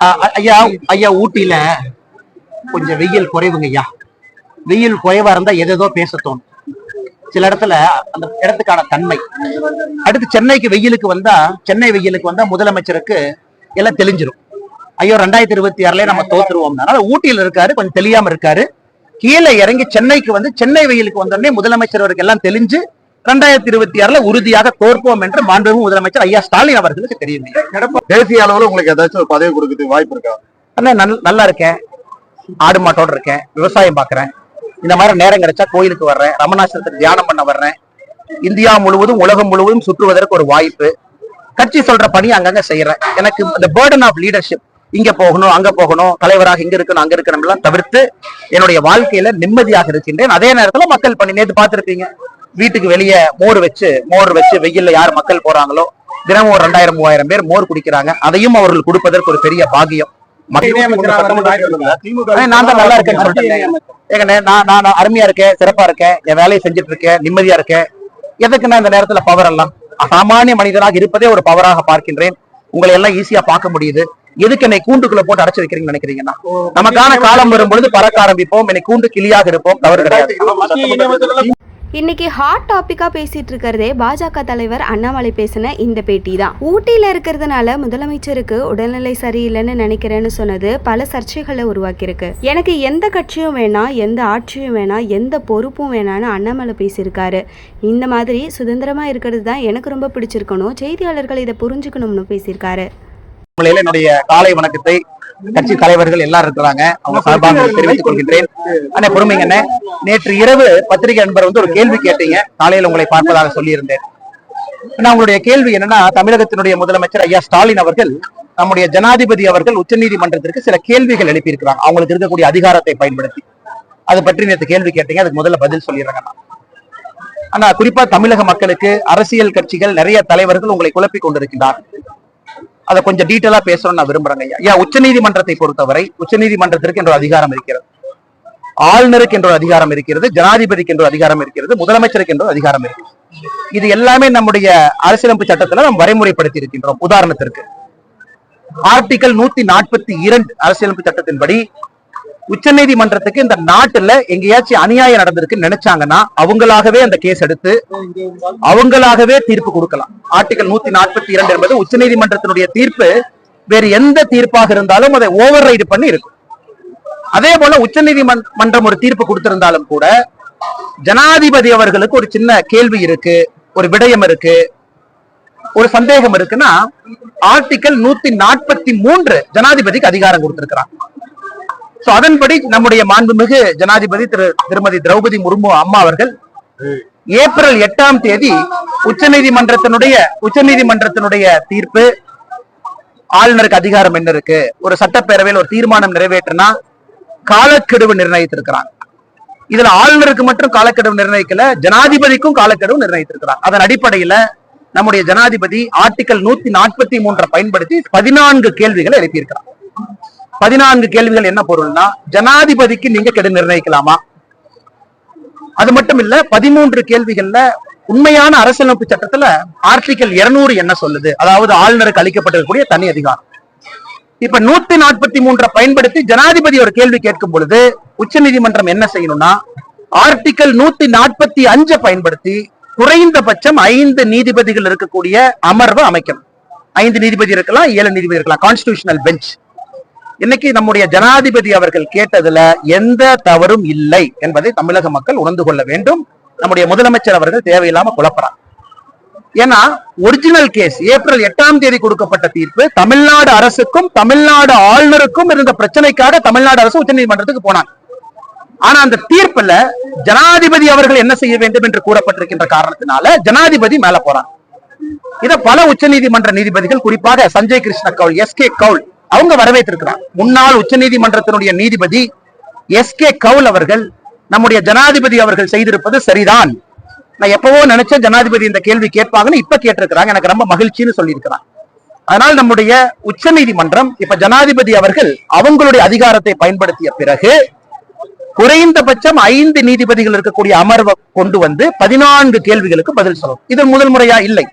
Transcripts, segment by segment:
ஐயா ஐயா ஊட்டியில கொஞ்சம் வெயில் குறைவுங்க ஐயா வெயில் குறைவா இருந்தா எதேதோ பேச தோணும். சில இடத்துல அந்த இடத்துக்கான தன்மை. அடுத்து சென்னைக்கு வெயிலுக்கு வந்தா சென்னை வெயிலுக்கு வந்தா முதலமைச்சருக்கு எல்லாம் தெளிஞ்சிரும். ஐயோ ரெண்டாயிரத்தி இருபத்தி ஆறுல நம்ம தோத்துருவோம் அதனால ஊட்டியில இருக்காரு கொஞ்சம் தெளியாம இருக்காரு. கீழே இறங்கி சென்னைக்கு வந்து சென்னை வெயிலுக்கு வந்தோடனே முதலமைச்சர் அவருக்கு எல்லாம் தெளிஞ்சு ரெண்டாயிரத்தி இருபத்தி ஆறுல உறுதியாக தோற்போம் என்று மாண்புமிகு முதலமைச்சர் ஐயா ஸ்டாலின் அவர்களுக்கு தெரியும். தேசிய அளவுல உங்களுக்கு ஏதாச்சும் ஒரு பதவி கொடுக்கறதுக்கு வாய்ப்பு இருக்கா? அண்ணா நல்லா இருக்கேன். ஆடு மாட்டோட இருக்கேன். விவசாயம் பார்க்கறேன் இந்த மாதிரி நேரம் கிடைச்சா கோயிலுக்கு வர்றேன். ரமணாசிரத்தில் தியானம் பண்ண வர்றேன். இந்தியா முழுவதும் உலகம் முழுவதும் சுற்றுவதற்கு ஒரு வாய்ப்பு. கட்சி சொல்ற பணி அங்கங்க செய்யறேன் எனக்கு இந்த பேர்டன் ஆஃப் லீடர்ஷிப் இங்க போகணும் அங்க போகணும் தலைவராக இங்க இருக்கணும் அங்க இருக்கணும் எல்லாம் தவிர்த்து என்னுடைய வாழ்க்கையில நிம்மதியாக இருக்கின்றேன். அதே நேரத்துல மக்கள் பணி நேத்து பார்த்திருப்பீங்க. வீட்டுக்கு வெளியே மோர் வச்சு மோர் வச்சு வெயில்ல யார் மக்கள் போறாங்களோ தினமும் ஒரு ரெண்டாயிரம் மூவாயிரம் பேர் மோர் குடிக்கிறாங்க. அதையும் அவர்கள் கொடுப்பதற்கு ஒரு பெரிய பாகியம் திமுக அண்ணே, நான் தான் நல்லா இருக்கேன்னு சொல்லிட்டேன் ஏங்கண்ணே நான் நான் நான் அருமையா இருக்கேன் சிறப்பா இருக்கேன் என் வேலையை செஞ்சுட்டு இருக்கேன் நிம்மதியா இருக்கேன். எதுக்கு நான் இந்த நேரத்துல பவர் எல்லாம். சாமானிய மனிதனாக இருப்பதே ஒரு பவராக பார்க்கின்றேன். உங்களை எல்லாம் ஈஸியா பார்க்க முடியுது. எதுக்கு என்னை கூண்டுக்குள்ள போட்டு அடைச்சு வைக்கிறீங்கன்னு நினைக்கிறீங்கன்னா? நமக்கான காலம் வரும் பொழுது பறக்க ஆரம்பிப்போம். என்னை கூண்டு கிளியாக இருப்போம். தவறு கிடையாது. இன்னைக்கு ஹாட் டாபிக்கா பேசிட்டு இருக்கிறதே பாஜக தலைவர் அண்ணாமலை பேசின இந்த பேட்டி தான் ஊட்டியில இருக்கிறதுனால முதலமைச்சருக்கு உடல்நிலை சரியில்லைன்னு நினைக்கிறேன்னு சொன்னது பல சர்ச்சைகளை உருவாக்கியிருக்கு. எனக்கு எந்த கட்சியும் வேணாம் எந்த ஆட்சியும் வேணாம் எந்த பொறுப்பும் வேணாம்னு அண்ணாமலை பேசியிருக்காரு. இந்த மாதிரி சுதந்திரமா இருக்கிறது தான் எனக்கு ரொம்ப பிடிச்சிருக்கணும். செய்தியாளர்கள் இதை புரிஞ்சுக்கணும்னு பேசியிருக்காரு. என்னுடைய காலை வணக்கத்தை கட்சி தலைவர்கள் எல்லாரும் இருக்கிறாங்க. அவங்க சார்பாக தெரிவித்துக் கொள்கின்றேன். அண்ணே பொறுமைங்க அண்ணே. நேற்று இரவு பத்திரிகை நண்பர் வந்து ஒரு கேள்வி கேட்டீங்க. காலையில் உங்களை பார்ப்பதாக சொல்லியிருந்தேன். நான் உங்களுடைய கேள்வி என்னன்னா தமிழகத்தினுடைய முதலமைச்சர் ஐயா ஸ்டாலின் அவர்கள் நம்முடைய ஜனாதிபதி அவர்கள் உச்சநீதிமன்றத்திற்கு சில கேள்விகள் எழுப்பியிருக்கிறாங்க. அவங்களுக்கு இருக்கக்கூடிய அதிகாரத்தை பயன்படுத்தி. அது பற்றி நேற்று கேள்வி கேட்டீங்க. அதுக்கு முதல்ல பதில் சொல்லிடுறாங்க ஆனா குறிப்பா தமிழக மக்களுக்கு அரசியல் கட்சிகள் நிறைய தலைவர்கள் உங்களை குழப்பிக் கொண்டிருக்கிறார் அதை கொஞ்சம் டீட்டெயிலா பேசணும்னு நான் விரும்புறேங்க ஐயா. ஐயா உச்சநீதிமன்றத்தை பொறுத்தவரை உச்சநீதிமன்றத்திற்கு என்ற அதிகாரம் இருக்கிறது. ஆளுநருக்கு என்ற ஒரு அதிகாரம் இருக்கிறது ஜனாதிபதிக்கு என்ற அதிகாரம் இருக்கிறது முதலமைச்சருக்கு என்ற அதிகாரம் இருக்கிறது. இது எல்லாமே நம்முடைய அரசியலமைப்பு சட்டத்துல நாம் வரைமுறைப்படுத்தி இருக்கின்றோம் உதாரணத்திற்கு. ஆர்டிகல் நூத்தி நாற்பத்தி இரண்டு அரசியலமைப்பு சட்டத்தின்படி உச்சநீதிமன்றத்துக்கு இந்த நாட்டுல எங்கேயாச்சும் அநியாயம் நடந்திருக்கு நினைச்சாங்கன்னா அவங்களாகவே அந்த கேஸ் எடுத்து அவங்களாகவே தீர்ப்பு கொடுக்கலாம். ஆர்டிகல் நூத்தி நாற்பத்தி இரண்டு என்பது உச்சநீதிமன்றத்தினுடைய தீர்ப்பு. வேறு எந்த தீர்ப்பாக இருந்தாலும் அதை ஓவர் ரைடு பண்ணி இருக்கும். அதே போல உச்சநீதிமன்றம் ஒரு தீர்ப்பு கொடுத்திருந்தாலும் கூட ஜனாதிபதி அவர்களுக்கு ஒரு சின்ன கேள்வி இருக்கு ஒரு விடயம் இருக்கு ஒரு சந்தேகம் இருக்குன்னா ஆர்டிகல் நூத்தி நாற்பத்தி மூன்று ஜனாதிபதிக்கு அதிகாரம் கொடுத்திருக்கிறாங்க. அதன்படி நம்முடைய மாண்புமிகு ஜனாதிபதி திரு திருமதி திரௌபதி முர்மு அம்மா அவர்கள் ஏப்ரல் எட்டாம் தேதி உச்சநீதிமன்றத்தினுடைய உச்சநீதிமன்றத்தினுடைய தீர்ப்பு ஆளுநருக்கு அதிகாரம் என்ன இருக்கு? ஒரு சட்டப்பேரவையில் ஒரு தீர்மானம் நிறைவேற்றினா காலக்கெடுவு நிர்ணயித்திருக்கிறாங்க. இதுல ஆளுநருக்கு மட்டும் காலக்கெடுவு நிர்ணயிக்கல ஜனாதிபதிக்கும் காலக்கெடுவு நிர்ணயித்திருக்கிறாங்க அதன் அடிப்படையில நம்முடைய ஜனாதிபதி ஆர்டிகல் நூத்தி நாற்பத்தி மூன்றை பயன்படுத்தி பதினான்கு கேள்விகளை எழுப்பியிருக்கிறார். பதினான்கு கேள்விகள் என்ன பொருள்னா ஜனாதிபதிக்கு நீங்க கெடு நிர்ணயிக்கலாமா? அது மட்டும் இல்ல பதிமூன்று கேள்விகள்ல உண்மையான அரசியலமைப்பு சட்டத்துல ஆர்டிகல் 200 என்ன சொல்லுது? அதாவது ஆளுநருக்கு அளிக்கப்பட்டிருக்கக்கூடிய தனி அதிகாரம். இப்ப நூத்தி நாற்பத்தி மூன்றை பயன்படுத்தி ஜனாதிபதி ஒரு கேள்வி கேட்கும் பொழுது உச்சநீதிமன்றம் என்ன செய்யணும்னா ஆர்டிகல் நூத்தி நாற்பத்தி அஞ்சை பயன்படுத்தி குறைந்தபட்சம் ஐந்து நீதிபதிகள் இருக்கக்கூடிய அமர்வு அமைக்கணும். ஐந்து நீதிபதி இருக்கலாம் ஏழு நீதிபதி இருக்கலாம் கான்ஸ்டிடியூஷனல் பெஞ்ச் இன்னைக்கு நம்முடைய ஜனாதிபதி அவர்கள் கேட்டதுல எந்த தவறும் இல்லை என்பதை தமிழக மக்கள் உணர்ந்து கொள்ள வேண்டும். நம்முடைய முதலமைச்சர் அவர்கள் தேவையில்லாம குழப்பறார். ஏன்னா ஒரிஜினல் கேஸ் ஏப்ரல் எட்டாம் தேதி கொடுக்கப்பட்ட தீர்ப்பு தமிழ்நாடு அரசுக்கும் தமிழ்நாடு ஆளுநருக்கும் இருந்த பிரச்சனைக்காக தமிழ்நாடு அரசு உச்சநீதிமன்றத்துக்கு போனாங்க. ஆனா அந்த தீர்ப்புல ஜனாதிபதி அவர்கள் என்ன செய்ய வேண்டும் என்று கூறப்பட்டிருக்கின்ற காரணத்தினால ஜனாதிபதி மேல போறாங்க. இதை பல உச்சநீதிமன்ற நீதிபதிகள் குறிப்பாக சஞ்சய் கிருஷ்ண கவுல் எஸ் கே கவுல் அவங்க வரவேற்றிருக்கிறார். முன்னாள் உச்ச நீதிமன்றத்தினுடைய நீதிபதி எஸ் கே கவுல் அவர்கள் நம்முடைய ஜனாதிபதி அவர்கள் செய்திருப்பது சரிதான். நான் எப்பவோ நினைச்சேன் ஜனாதிபதி இந்த கேள்வி கேட்பாங்கன்னு இப்ப கேட்டிருக்கிறாங்க. எனக்கு ரொம்ப மகிழ்ச்சின்னு சொல்லியிருக்கிறான் அதனால் நம்முடைய உச்ச நீதிமன்றம் இப்ப ஜனாதிபதி அவர்கள் அவங்களுடைய அதிகாரத்தை பயன்படுத்திய பிறகு குறைந்தபட்சம் ஐந்து நீதிபதிகள் இருக்கக்கூடிய அமர்வை கொண்டு வந்து பதினான்கு கேள்விகளுக்கு பதில் சொல்லணும். இது முதல் முறையா? இல்லை.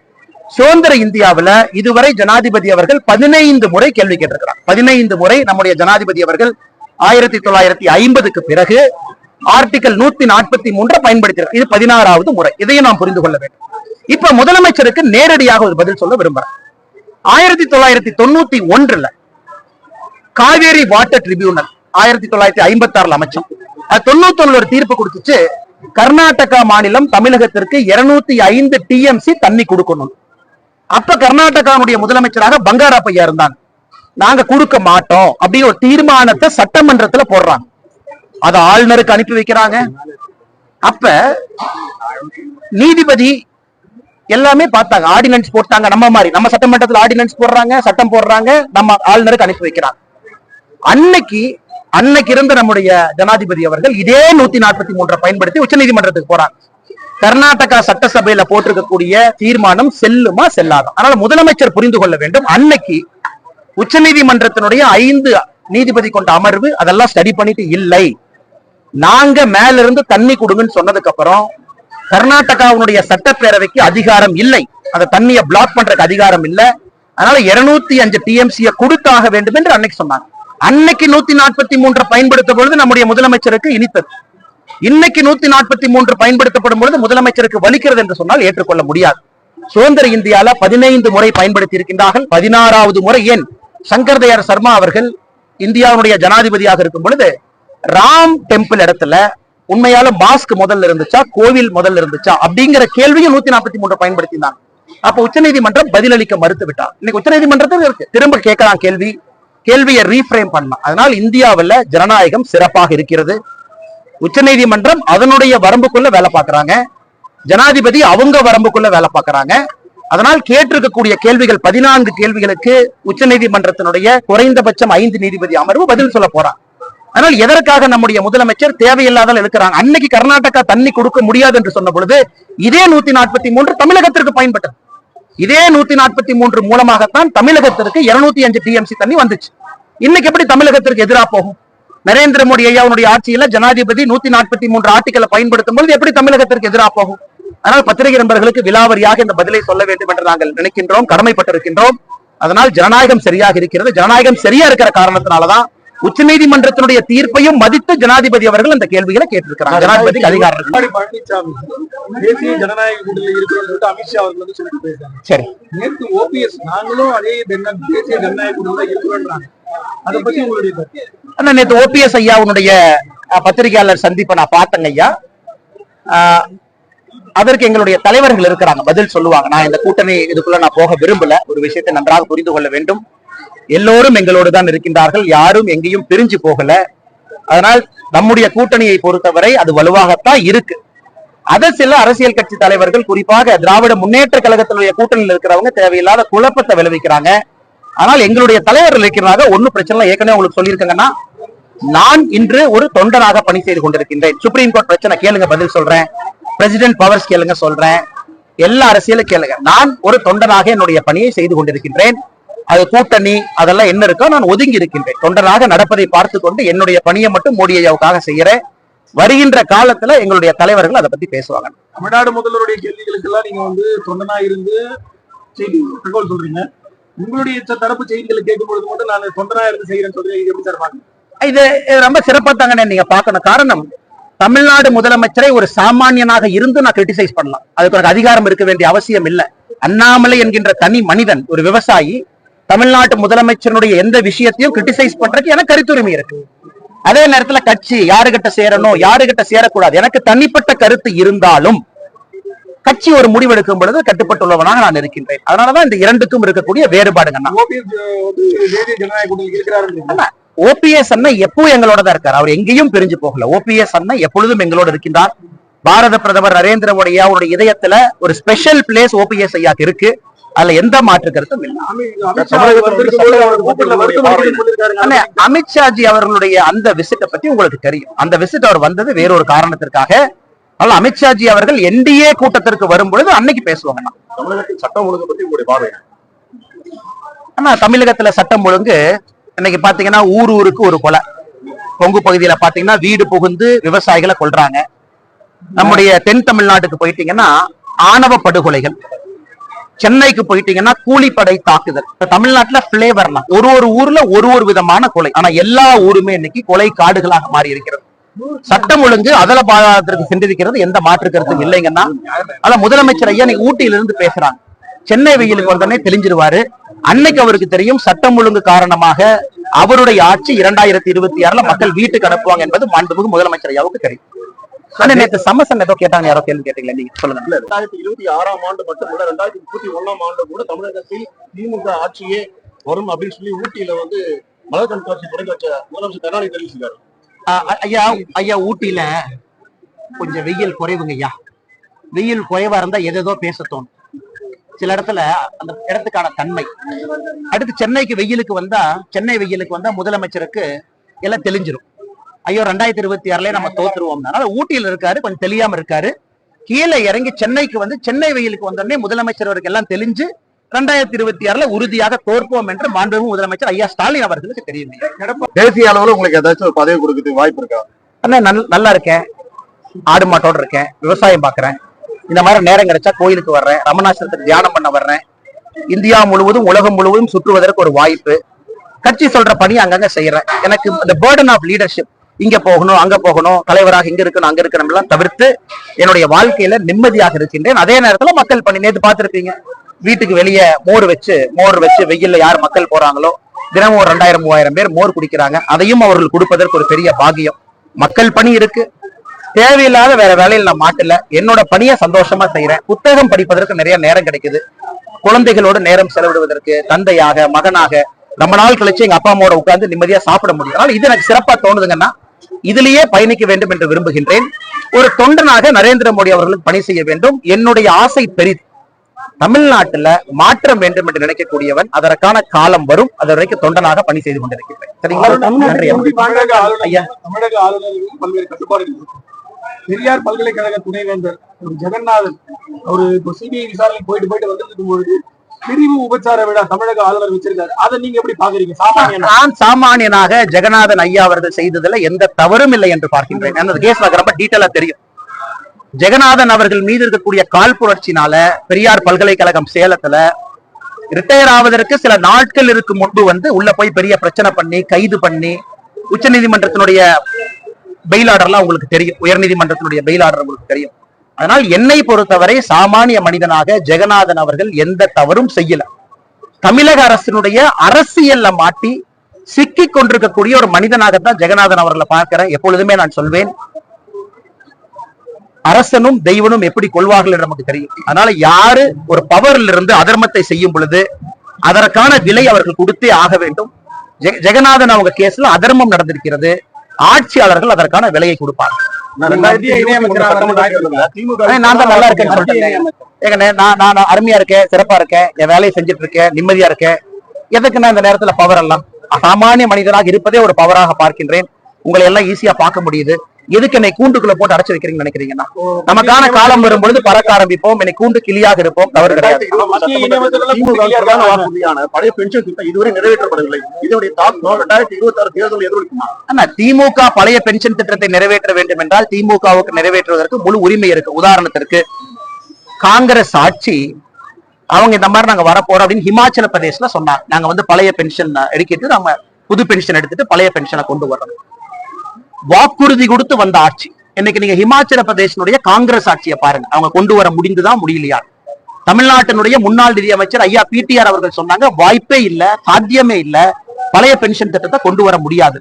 சுதந்திர இந்தியாவில இதுவரை ஜனாதிபதி அவர்கள் பதினைந்து முறை கேள்வி கேட்டிருக்கிறார். பதினைந்து முறை நம்முடைய ஜனாதிபதி அவர்கள் ஆயிரத்தி தொள்ளாயிரத்தி ஐம்பதுக்கு பிறகு ஆர்டிகல் நூத்தி நாற்பத்தி மூன்றை பயன்படுத்தினார் இது பதினாறாவது முறை. இதையும் நாம் புரிந்து கொள்ள வேண்டும். இப்ப முதலமைச்சருக்கு நேரடியாக ஒரு பதில் சொல்ல விரும்புறேன். ஆயிரத்தி தொள்ளாயிரத்தி தொண்ணூத்தி ஒன்றுல காவேரி வாட்டர் ட்ரிபியூனல் ஆயிரத்தி தொள்ளாயிரத்தி ஐம்பத்தி ஆறுல அமைச்சோம். தொண்ணூத்தி ஒண்ணுல ஒரு தீர்ப்பு கொடுத்துச்சு. கர்நாடகா மாநிலம் தமிழகத்திற்கு இருநூத்தி ஐந்து டிஎம்சி தண்ணி கொடுக்கணும். அப்ப கர்நாடகாவுடைய முதலமைச்சராக பங்காராப்பையா இருந்தாங்க. நாங்க கொடுக்க மாட்டோம் அப்படின்னு ஒரு தீர்மானத்தை சட்டமன்றத்துல போடுறாங்க. அதை ஆளுநருக்கு அனுப்பி வைக்கிறாங்க. அப்ப நீதிபதி எல்லாமே பார்த்தாங்க. ஆர்டினன்ஸ் போட்டாங்க. நம்ம மாதிரி. நம்ம சட்டமன்றத்தில் ஆர்டினன்ஸ் போடுறாங்க சட்டம் போடுறாங்க நம்ம ஆளுநருக்கு அனுப்பி வைக்கிறாங்க. அன்னைக்கு அன்னைக்கு இருந்த நம்முடைய ஜனாதிபதி அவர்கள் இதே நூத்தி நாற்பத்தி மூன்றை பயன்படுத்தி உச்சநீதிமன்றத்துக்கு போறாங்க. கர்நாடகா சட்டசபையில போட்டிருக்கக்கூடிய தீர்மானம் செல்லுமா செல்லாதா? அதனால முதலமைச்சர் புரிந்து கொள்ள வேண்டும். அன்னைக்கு உச்ச நீதிமன்றத்தினுடைய ஐந்து நீதிபதி கொண்ட அமர்வு அதெல்லாம் ஸ்டடி பண்ணிட்டு இல்லை. நாங்க மேல இருந்து தண்ணி கொடுங்கன்னு சொன்னதுக்கு அப்புறம் கர்நாடகாவுடைய சட்டப்பேரவைக்கு அதிகாரம் இல்லை. அந்த தண்ணியை பிளாக் பண்றதுக்கு அதிகாரம் இல்லை. அதனால இருநூத்தி அஞ்சு டிஎம்சிய கொடுத்தாக வேண்டும் என்று அன்னைக்கு சொன்னாங்க. அன்னைக்கு நூத்தி நாற்பத்தி மூன்றை பயன்படுத்த பொழுது நம்முடைய முதலமைச்சருக்கு இனித்தது. இன்னைக்கு நூத்தி நாற்பத்தி மூன்று பயன்படுத்தப்படும் பொழுது முதலமைச்சருக்கு வலிக்கிறது என்று சொன்னால் ஏற்றுக்கொள்ள முடியாது. சுதந்திர இந்தியால பதினைந்து முறை பயன்படுத்தி இருக்கின்றார்கள் பதினாறாவது முறை ஏன்? சங்கர்தயார் சர்மா அவர்கள் இந்தியாவுடைய ஜனாதிபதியாக இருக்கும் பொழுது ராம் டெம்பிள் இடத்துல உண்மையால மாஸ்க் முதல்ல இருந்துச்சா கோவில் முதல்ல இருந்துச்சா அப்படிங்கிற கேள்வியும் நூத்தி நாற்பத்தி மூன்று பயன்படுத்தினாங்க. அப்ப உச்சநீதிமன்றம் பதிலளிக்க மறுத்து விட்டார். இன்னைக்கு உச்சநீதிமன்றத்தில் இருக்கு. திரும்ப கேட்கலாம் கேள்வி. கேள்வியை ரீஃப்ரேம் பண்ணலாம். அதனால் இந்தியாவில் ஜனநாயகம் சிறப்பாக இருக்கிறது. உச்சநீதிமன்றம் அதனுடைய வரம்புக்குள்ள வேலை பார்க்கறாங்க. ஜனாதிபதி அவங்க வரம்புக்குள்ள வேலை பார்க்கறாங்க. அதனால் கேட்டிருக்கக்கூடிய கேள்விகள் பதினான்கு கேள்விகளுக்கு உச்சநீதிமன்றத்தினுடைய குறைந்தபட்சம் ஐந்து நீதிபதி அமர்வு பதில் சொல்ல போறான் அதனால் எதற்காக நம்முடைய முதலமைச்சர் தேவையில்லாத இருக்கிறாங்க அன்னைக்கு கர்நாடகா தண்ணி கொடுக்க முடியாது என்று சொன்ன பொழுது இதே நூத்தி நாற்பத்தி மூன்று தமிழகத்திற்கு பயன்பட்டது. இதே நூத்தி நாற்பத்தி மூன்று மூலமாகத்தான் தமிழகத்திற்கு இருநூத்தி அஞ்சு டிஎம்சி தண்ணி வந்துச்சு. இன்னைக்கு எப்படி தமிழகத்திற்கு எதிராக போகும்? நரேந்திர மோடி ஐயாவுடைய ஆட்சியில ஜனாதிபதி நூத்தி நாற்பத்தி மூன்று ஆர்டிகளை பயன்படுத்தும் பொழுது எப்படி தமிழகத்திற்கு எதிராக போகும்? ஆனால் பத்திரிகை நண்பர்களுக்கு விலாவரியாக இந்த பதிலை சொல்ல வேண்டும் என்று நாங்கள் நினைக்கின்றோம் கடமைப்பட்டிருக்கின்றோம். அதனால் ஜனநாயகம் சரியாக இருக்கிறது. ஜனநாயகம் சரியா இருக்கிற காரணத்தினாலதான் உச்சநீதிமன்றத்தினுடைய தீர்ப்பையும் மதித்து ஜனாதிபதி அவர்கள் அந்த கேள்விகளை கேட்டிருக்கிறாங்க. ஜனாதிபதிக்கு அதிகாரம் பழனிசாமி தேசிய ஜனநாயக கூட்டணியில் அமித்ஷா அவர்கள் வந்து சொல்லிட்டு போயிருக்காங்க சரி. நேற்று ஓபிஎஸ் நாங்களும் அதே தேசிய ஜனநாயக கூட்டணியில் அதை பத்தி உங்களுடைய ஆனா நேத்து ஓபிஎஸ் ஐயாவுடைய அஹ், பத்திரிகையாளர் சந்திப்பை நான் பார்த்தேங்க ஐயா. அதற்கு எங்களுடைய தலைவர்கள் இருக்கிறாங்க. பதில் சொல்லுவாங்க. நான் இந்த கூட்டணி இதுக்குள்ள நான் போக விரும்பல. ஒரு விஷயத்தை நன்றாக புரிந்து கொள்ள வேண்டும். எல்லோரும் எங்களோடு தான் இருக்கின்றார்கள். யாரும் எங்கேயும் பிரிஞ்சு போகல. அதனால் நம்முடைய கூட்டணியை பொறுத்தவரை அது வலுவாகத்தான் இருக்கு. அதை சில அரசியல் கட்சி தலைவர்கள் குறிப்பாக திராவிட முன்னேற்ற கழகத்தினுடைய கூட்டணியில் இருக்கிறவங்க தேவையில்லாத குழப்பத்தை விளைவிக்கிறாங்க. ஆனால் எங்களுடைய தலைவர்கள் இருக்கிறாங்க. ஒன்னும் பிரச்சனை ஏற்கனவே உங்களுக்கு சொல்லியிருக்கேங்கன்னா நான் இன்று ஒரு தொண்டராக பணி செய்து கொண்டிருக்கின்றேன். சுப்ரீம் கோர்ட் பிரச்சனை கேளுங்க பதில் சொல்றேன். பிரசிடென்ட் பவர்ஸ் கேளுங்க சொல்றேன். எல்லா அரசியலும் கேளுங்க. நான் ஒரு தொண்டராக என்னுடைய பணியை செய்து கொண்டிருக்கின்றேன். அது கூட்டணி அதெல்லாம் என்ன இருக்கோ நான் ஒதுங்கி இருக்கின்றேன். தொண்டராக நடப்பதை பார்த்து கொண்டு என்னுடைய பணியை மட்டும் மோடி ஐயாவுக்காக செய்யறேன் வருகின்ற காலத்துல எங்களுடைய தலைவர்கள் அதை பத்தி பேசுவாங்க. தமிழ்நாடு முதல்வருடைய கேள்விகளுக்கு எல்லாம் நீங்க வந்து தொண்டனா இருந்து செய்தி தகவல் சொல்றீங்க. உங்களுடைய தரப்பு செய்திகளை கேட்கும் பொழுது மட்டும் நான் தொண்டனா இருந்து செய்யறேன்னு சொல்றேன் இது எப்படி பாக்குறீங்க? இது ரொம்ப சிறப்பா தாங்கண்ணே நீங்க பார்க்கணும். காரணம் தமிழ்நாடு முதலமைச்சரை ஒரு சாமானியனாக இருந்து நான் கிரிட்டிசைஸ் பண்ணலாம். அதுக்கு எனக்கு அதிகாரம் இருக்க வேண்டிய அவசியம் இல்லை. அண்ணாமலை என்கின்ற தனி மனிதன் ஒரு விவசாயி தமிழ்நாட்டு முதலமைச்சருடைய எந்த விஷயத்தையும் கிரிட்டிசைஸ் பண்றதுக்கு எனக்கு கருத்துரிமை இருக்கு. அதே நேரத்துல கட்சி யாருகிட்ட சேரணும் யாருகிட்ட சேரக்கூடாது. எனக்கு தனிப்பட்ட கருத்து இருந்தாலும் கட்சி ஒரு முடிவெடுக்கும் பொழுது கட்டுப்பட்டுள்ளவனாக நான் இருக்கின்றேன். அதனாலதான் இந்த இரண்டுக்கும் இருக்கக்கூடிய வேறுபாடுங்கண்ணா ஓபிஎஸ் அண்ணன் எப்பவும் எங்களோட தான் இருக்காரு. அவர் எங்கேயும் பிரிஞ்சு போகல. ஓபிஎஸ் அண்ணன் எப்பொழுதும் எங்களோட இருக்கின்றார். பாரத பிரதமர் நரேந்திர மோடி அவருடைய இதயத்துல ஒரு ஸ்பெஷல் பிளேஸ் ஓபிஎஸ் ஐயாக்கு இருக்கு. அதுல எந்த மாற்று கருத்தும் இல்லை. அமித்ஷாஜி அவர்களுடைய அந்த விசிட்டை பத்தி உங்களுக்கு தெரியும். அந்த விசிட் அவர் வந்தது வேறொரு காரணத்திற்காக. அதனால அமித்ஷாஜி அவர்கள் என்டிஏ கூட்டத்திற்கு வரும் பொழுது அன்னைக்கு பேசுவாங்க. சட்டம் ஒழுங்கு பத்தி உங்களுடைய பார்வை? ஆனா தமிழகத்துல சட்டம் ஒழுங்கு இன்னைக்கு பாத்தீங்கன்னா ஊர் ஊருக்கு ஒரு கொலை. கொங்கு பகுதியில பாத்தீங்கன்னா வீடு புகுந்து விவசாயிகளை கொல்றாங்க. நம்முடைய தென் தமிழ்நாட்டுக்கு போயிட்டீங்கன்னா ஆணவ படுகொலைகள். சென்னைக்கு போயிட்டீங்கன்னா கூலிப்படை தாக்குதல். இப்ப தமிழ்நாட்டுல பிளேவர்லாம் ஒரு ஒரு ஊர்ல ஒரு ஒரு விதமான கொலை. ஆனா எல்லா ஊருமே இன்னைக்கு கொலை காடுகளாக மாறி இருக்கிறது. சட்டம் ஒழுங்கு அதல பாதத்திற்கு சென்றிருக்கிறது எந்த மாற்று கருத்தும் இல்லைங்கன்னா அதான் முதலமைச்சர் ஐயா நீ ஊட்டியிலிருந்து பேசுறாங்க. சென்னை வெயிலுக்கு வந்தோடனே தெளிஞ்சிருவாரு. அன்னைக்கு அவருக்கு தெரியும் சட்டம் ஒழுங்கு காரணமாக அவருடைய ஆட்சி இரண்டாயிரத்தி இருபத்தி ஆறுல மக்கள் வீட்டுக்கு அனுப்புவாங்க என்பது மாண்புமிகு முதலமைச்சர் ஐயாவுக்கு தெரியும். ஆனா நேற்று சமசன் ஏதோ கேட்டாங்க யாரோ கேள்வி கேட்டீங்களா? நீங்க சொல்லுங்க. ரெண்டாயிரத்தி இருபத்தி ஆறாம் ஆண்டு மட்டும் இல்ல ரெண்டாயிரத்தி முப்பத்தி ஒண்ணாம் ஆண்டு கூட தமிழகத்தில் திமுக ஆட்சியே வரும் அப்படின்னு சொல்லி ஊட்டியில வந்து மலர் கண்காட்சி தொடங்கி வச்ச முதலமைச்சர் கருணாநிதி தெரிவிச்சிருக்காரு. ஐயா ஐயா ஊட்டியில கொஞ்சம் வெயில் குறைவுங்க ஐயா. வெயில் குறைவா இருந்தா எதேதோ பேச தோணும். சில இடத்துல அந்த இடத்துக்கான தன்மை. அடுத்து சென்னைக்கு வெயிலுக்கு வந்தா சென்னை வெயிலுக்கு வந்தா முதலமைச்சருக்கு எல்லாம் தெளிஞ்சிரும். ஐயோ ரெண்டாயிரத்தி இருபத்தி ஆறுல நம்ம தோத்துருவோம். அதனால ஊட்டியில இருக்காரு கொஞ்சம் தெரியாம இருக்காரு. கீழே இறங்கி சென்னைக்கு வந்து சென்னை வெயிலுக்கு வந்தோடனே முதலமைச்சர் அவருக்கு எல்லாம் தெளிஞ்சு ரெண்டாயிரத்தி இருபத்தி ஆறுல உறுதியாக தோற்போம் என்று மாண்புமிகு முதலமைச்சர் ஐயா ஸ்டாலின் அவர்களுக்கு தெரியும். தேசிய அளவுல உங்களுக்கு ஏதாச்சும் ஒரு பதவி கொடுக்கறதுக்கு வாய்ப்பு இருக்கா? அண்ணா நல்- நல்லா இருக்கேன். ஆடு மாட்டோட இருக்கேன். விவசாயம் பார்க்கறேன் இந்த மாதிரி நேரம் கிடைச்சா கோயிலுக்கு வர்றேன். ரமணாசிரத்துக்கு தியானம் பண்ண வர்றேன். இந்தியா முழுவதும் உலகம் முழுவதும் சுற்றுவதற்கு ஒரு வாய்ப்பு. கட்சி சொல்ற பணி அங்கங்க செய்யறேன். எனக்கு இந்த பேர்டன் ஆஃப் லீடர்ஷிப் இங்க போகணும் அங்க போகணும் தலைவராக இங்க இருக்கணும் அங்க இருக்கணும் எல்லாம் தவிர்த்து என்னுடைய வாழ்க்கையில நிம்மதியாக இருக்கின்றேன். அதே நேரத்துல மக்கள் பணி நேத்து பார்த்திருப்பீங்க. வீட்டுக்கு வெளியே மோர் வச்சு மோர் வச்சு வெயில்ல யார் மக்கள் போறாங்களோ தினமும் ஒரு ரெண்டாயிரம் மூவாயிரம் பேர் மோர் குடிக்கிறாங்க. அதையும் அவர்கள் கொடுப்பதற்கு ஒரு பெரிய பாகியம் மக்கள் பணி இருக்கு. தேவையில்லாத வேற வேலையில் நான் மாட்டல என்னோட பணியை சந்தோஷமா செய்யறேன் புத்தகம் படிப்பதற்கு நிறைய நேரம் கிடைக்குது. குழந்தைகளோட நேரம் செலவிடுவதற்கு தந்தையாக மகனாக ரொம்ப நாள் கழிச்சு எங்க அப்பா அம்மாவோட உட்காந்து நிம்மதியா சாப்பிட முடியும். அதனால இது எனக்கு சிறப்பா தோணுதுங்கன்னா இதிலேயே பயணிக்க வேண்டும் என்று விரும்புகின்றேன். ஒரு தொண்டனாக நரேந்திர மோடி அவர்களுக்கு பணி செய்ய வேண்டும். என்னுடைய ஆசை பெரிது. தமிழ்நாட்டுல மாற்றம் வேண்டும் என்று நினைக்கக்கூடியவன் அதற்கான காலம் வரும். அது வரைக்கும் தொண்டனாக பணி செய்து கொண்டிருக்கின்றேன் சரிங்களா? பெரியார் பல்கலைக்கழக துணைவேந்தர் ஒரு ஜெகநாதன் அவரு சிபிஐ விசாரணை போயிட்டு போயிட்டு வந்துருக்கும் பொழுது பிரிவு உபச்சார விழா தமிழக ஆளுநர் வச்சிருக்காரு. அதை நீங்க எப்படி பாக்குறீங்க நான் சாமானியனாக ஜெகநாதன் ஐயா அவர்கள் செய்ததுல எந்த தவறும் இல்லை என்று பார்க்கின்றேன். அந்த கேஸ் எனக்கு ரொம்ப டீட்டெயிலா தெரியும். ஜெகநாதன் அவர்கள் மீது இருக்கக்கூடிய காழ்ப்புணர்ச்சினால பெரியார் பல்கலைக்கழகம் சேலத்துல ரிட்டையர் ஆவதற்கு சில நாட்கள் இருக்கு முன்பு வந்து உள்ள போய் பெரிய பிரச்சனை பண்ணி கைது பண்ணி உச்சநீதிமன்றத்தினுடைய பெயில் ஆர்டர்லாம் உங்களுக்கு தெரியும். உயர்நீதிமன்றத்தினுடைய பெயில் ஆர்டர் உங்களுக்கு தெரியும். அதனால் என்னை பொறுத்தவரை சாமானிய மனிதனாக ஜெகநாதன் அவர்கள் எந்த தவறும் செய்யல. தமிழக அரசினுடைய அரசியல்ல மாட்டி சிக்கி கொண்டிருக்கக்கூடிய ஒரு மனிதனாகத்தான் ஜெகநாதன் அவர்களை பார்க்கிறேன். எப்பொழுதுமே நான் சொல்வேன் அரசனும் தெய்வனும் எப்படி கொள்வார்கள் என்று நமக்கு தெரியும். அதனால யாரு ஒரு பவர்ல இருந்து அதர்மத்தை செய்யும் பொழுது அதற்கான விலை அவர்கள் கொடுத்தே ஆக வேண்டும். ஜெக- ஜெகநாதன் அவங்க கேஸ்ல அதர்மம் நடந்திருக்கிறது. ஆட்சியாளர்கள் அதற்கான விலையை கொடுப்பாங்க நான் தான் நல்லா இருக்கேன்னு சொல்லிட்டேன் நான் நான் அருமையா இருக்கேன் சிறப்பா இருக்கேன் என் வேலையை செஞ்சுட்டு இருக்கேன் நிம்மதியா இருக்கேன். எதுக்கு நான் இந்த நேரத்துல பவர் எல்லாம்? சாமானிய மனிதனாக இருப்பதே ஒரு பவராக பார்க்கின்றேன். உங்களை எல்லாம் ஈஸியா பார்க்க முடியுது. எதுக்கு என்னை கூண்டுக்குள்ள போட்டு அடைச்சு வைக்கிறீங்கன்னு நினைக்கிறீங்கன்னா? நமக்கான காலம் வரும்பொழுது பறக்க ஆரம்பிப்போம் என்னை கூண்டு கிளியாக இருப்போம் தவறு கிடையாது. திமுக பழைய பென்ஷன் திட்டம் இதுவரை நிறைவேற்றப்படவில்லை. இதனுடைய தாக்கம் ரெண்டாயிரத்தி இருபத்தி ஆறு தேர்தல் எதிரொலிக்குமா ஆனா திமுக பழைய பென்ஷன் திட்டத்தை நிறைவேற்ற வேண்டும் என்றால் திமுகவுக்கு நிறைவேற்றுவதற்கு முழு உரிமை இருக்கு. உதாரணத்திற்கு காங்கிரஸ் ஆட்சி அவங்க இந்த மாதிரி நாங்க வரப்போறோம் அப்படின்னு ஹிமாச்சல பிரதேஷ்ல சொன்னாங்க. நாங்க வந்து பழைய பென்ஷன் எடுக்கிட்டு நம்ம புது பென்ஷன் எடுத்துட்டு பழைய பென்ஷனை கொண்டு வர்றோம். வாக்குறுதி கொடுத்து வந்த ஆட்சி. இன்னைக்கு நீங்க ஹிமாச்சல பிரதேசனுடைய காங்கிரஸ் ஆட்சியை பாருங்க. அவங்க கொண்டு வர முடிந்துதான் முடியலையா? தமிழ்நாட்டினுடைய முன்னாள் நிதியமைச்சர் ஐயா பிடிஆர் அவர்கள் சொன்னாங்க வாய்ப்பே இல்ல சாத்தியமே இல்ல. பழைய பென்ஷன் திட்டத்தை கொண்டு வர முடியாது.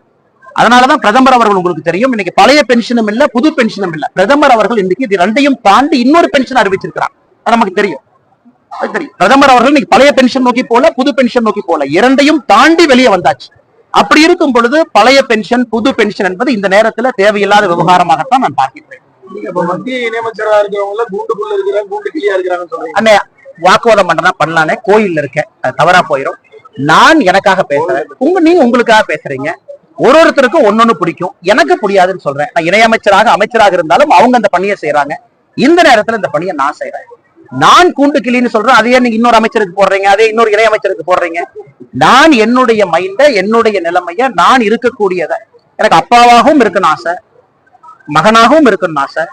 அதனாலதான் பிரதமர் அவர்கள் உங்களுக்கு தெரியும் இன்னைக்கு பழைய பென்ஷனும் இல்ல புது பென்ஷனும் இல்ல. பிரதமர் அவர்கள் இன்னைக்கு இது ரெண்டையும் தாண்டி இன்னொரு பென்ஷன் அறிவிச்சிருக்கிறார். நமக்கு தெரியும். தெரியும். பிரதமர் அவர்கள் இன்னைக்கு பழைய பென்ஷன் நோக்கி போல புது பென்ஷன் நோக்கி போல. இரண்டையும் தாண்டி வெளியே வந்தாச்சு. அப்படி இருக்கும் பொழுது பழைய பென்ஷன் புது பென்ஷன் என்பது இந்த நேரத்துல தேவையில்லாத விவகாரமாகத்தான் நான் பார்க்கிறேன் வாக்குவாதம் பண்ணலானே கோயில்ல இருக்கேன். அது தவறா போயிடும் நான் எனக்காக பேசுறேன். உங்க நீங்க உங்களுக்காக பேசுறீங்க. ஒரு ஒருத்தருக்கும் ஒன்னொன்னு பிடிக்கும். எனக்கு புரியாதுன்னு சொல்றேன். நான் இணையமைச்சராக அமைச்சராக இருந்தாலும் அவங்க அந்த பணியை செய்யறாங்க இந்த நேரத்துல இந்த பணியை நான் செய்யறேன் நான் கூண்டு கிளின்னு சொல்றேன். அதையே நீங்க இன்னொரு அமைச்சருக்கு போடுறீங்க. அதே இன்னொரு இணையமைச்சருக்கு போடுறீங்க. நான் என்னுடைய மைண்ட என்னுடைய நிலைமைய நான் இருக்கக்கூடியத. எனக்கு அப்பாவாகவும் இருக்கணும் ஆசை. மகனாகவும் இருக்கணும்னு ஆசை.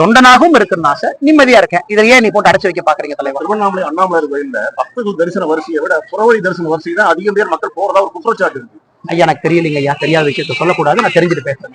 தொண்டனாகவும் இருக்கணும்னு ஆசை. நிம்மதியா இருக்கேன். இதை ஏன் நீ போட்டு அடைச்சு வைக்க பாக்குறீங்க தலைவர்? திருவண்ணாமலை அண்ணாமலை கோயில்ல பக்தர்கள் தரிசன வரிசையை விட புறவழி தரிசன வரிசை தான் அதிகம் பேர் மக்கள் போறதா ஒரு குற்றச்சாட்டு இருக்கு. ஐயா எனக்கு தெரியலைங்க ஐயா. தெரியாத விஷயத்த சொல்லக்கூடாது. நான் தெரிஞ்சுட்டு பேசுறேன்.